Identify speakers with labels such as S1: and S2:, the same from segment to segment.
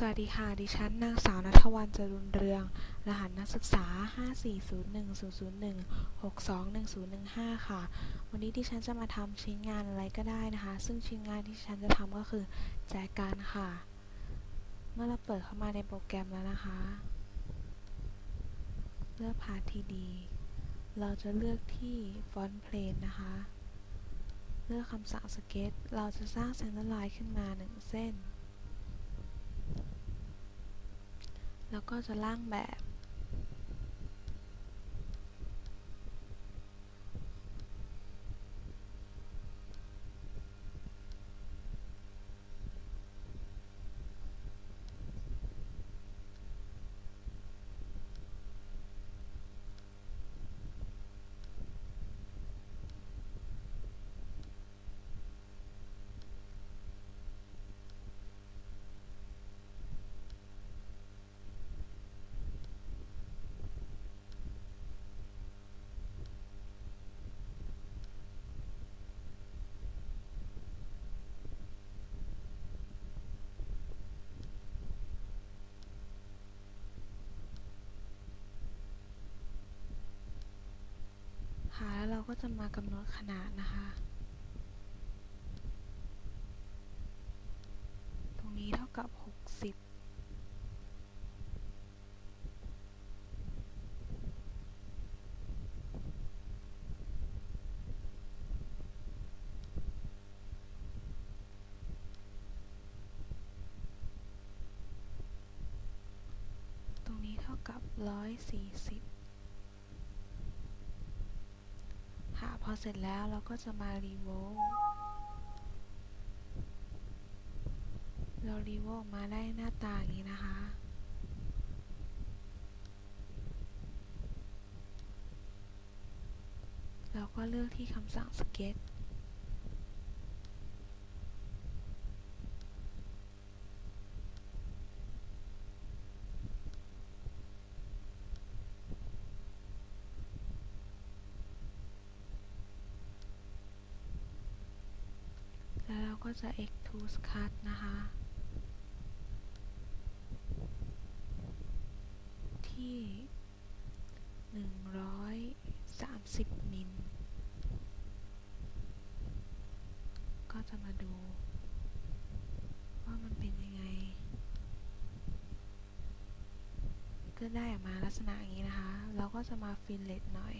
S1: สวัสดีค่ะ ดิฉัน นางสาวนัทวรรณจรุนเรือง รหัสนักศึกษา 5401001621015 ค่ะ วันนี้ดิฉันจะมาทำชิ้นงานอะไรก็ได้นะคะ ซึ่งชิ้นงานที่ดิฉันจะทำก็คือแจกันค่ะ เมื่อเราเปิดเข้ามาในโปรแกรมแล้วนะคะ เลือกพาที่ดี เราจะเลือกที่ฟอนต์เพลนนะคะ เลือกคำสั่งสเก็ต เราจะสร้างเซนเตอร์ไลน์ขึ้นมา 1 เส้น แล้วก็จะล่างแบบ คะ แล้วเราก็จะมากำหนดขนาดนะคะ ตรงนี้เท่ากับ 60ตรงนี้เท่ากับ 140 ค่ะพ อเสร็จแล้วเราก็จะมารีโวเรารีโวออกมาได้หน้าตาอย่างนี้นะคะ เราก็เลือกที่คำสั่งสเก็ต แล้วเรา ก็จะ extrude cut นะคะ ที่ 130 มิล ก็จะมาดู ว่ามันเป็นยังไง ก็ได้ออกมาลักษณะอย่างนี้นะคะ เราก็จะมาฟิลเลตหน่อย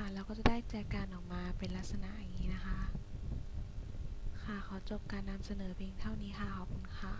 S1: ค่ะ เราก็จะได้แจกันออกมาเป็นลักษณะอย่างนี้นะคะ ค่ะขอจบการนำเสนอเพียงเท่านี้ค่ะ ขอบคุณค่ะ